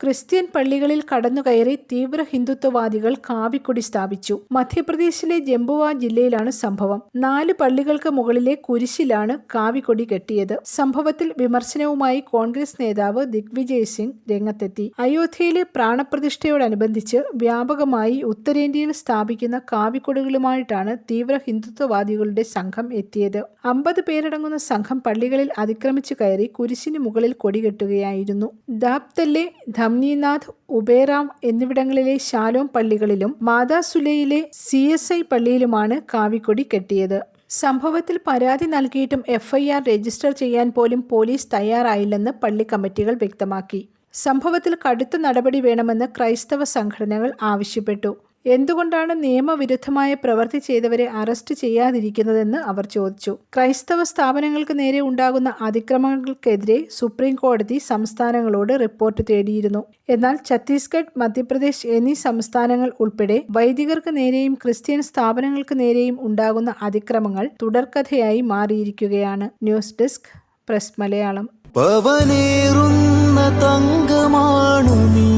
Christian പള്ളികളിൽ കടന്നുകയറി തീവ്ര ഹിന്ദുത്വവാദികൾ കാവിക്കൊടി സ്ഥാപിച്ചു. മധ്യപ്രദേശിലെ ജംബുവ ജില്ലയിലാണ് സംഭവം. നാല് പള്ളികൾക്ക് മുകളിലെ കുരിശിലാണ് കാവിക്കൊടി കെട്ടിയത്. സംഭവത്തിൽ വിമർശനവുമായി കോൺഗ്രസ് നേതാവ് ദിഗ്വിജയ് സിംഗ് രംഗത്തെത്തി. അയോധ്യയിലെ പ്രാണപ്രതിഷ്ഠയോടനുബന്ധിച്ച് വ്യാപകമായി ഉത്തരേന്ത്യയിൽ സ്ഥാപിക്കുന്ന കാവിക്കൊടികളുമായിട്ടാണ് തീവ്ര ഹിന്ദുത്വവാദികളുടെ സംഘം എത്തിയത്. അമ്പത് പേരടങ്ങുന്ന സംഘം പള്ളികളിൽ അതിക്രമിച്ചു കയറി കുരിശിന് മുകളിൽ കൊടികെട്ടുകയായിരുന്നു ദാബ്തല്ലെ ധംനിനാഥ് ഉബേറാം എന്നിവിടങ്ങളിലെ ശാലോം പള്ളികളിലും മാതാസുലയിലെ സി എസ് ഐ പള്ളിയിലുമാണ് കാവിക്കൊടി കെട്ടിയത്. സംഭവത്തിൽ പരാതി നൽകിയിട്ടും എഫ്ഐആർ രജിസ്റ്റർ ചെയ്യാൻ പോലും പോലീസ് തയ്യാറായില്ലെന്ന് പള്ളി കമ്മിറ്റികൾ വ്യക്തമാക്കി. സംഭവത്തിൽ കടുത്ത നടപടി വേണമെന്ന് ക്രൈസ്തവ സംഘടനകൾ ആവശ്യപ്പെട്ടു. എന്തുകൊണ്ടാണ് നിയമവിരുദ്ധമായ പ്രവൃത്തി ചെയ്തവരെ അറസ്റ്റ് ചെയ്യാതിരിക്കുന്നതെന്ന് അവർ ചോദിച്ചു. ക്രൈസ്തവ സ്ഥാപനങ്ങൾക്ക് നേരെ ഉണ്ടാകുന്ന അതിക്രമങ്ങൾക്കെതിരെ സുപ്രീം കോടതി സംസ്ഥാനങ്ങളോട് റിപ്പോർട്ട് തേടിയിരുന്നു. എന്നാൽ ഛത്തീസ്ഗഡ് മധ്യപ്രദേശ് എന്നീ സംസ്ഥാനങ്ങൾ ഉൾപ്പെടെ വൈദികർക്ക് നേരെയും ക്രിസ്ത്യൻ സ്ഥാപനങ്ങൾക്ക് നേരെയും ഉണ്ടാകുന്ന അതിക്രമങ്ങൾ തുടർക്കഥയായി മാറിയിരിക്കുകയാണ്. News desk press Malayalam. പവനേറുന്ന തങ്കമാണു നീ.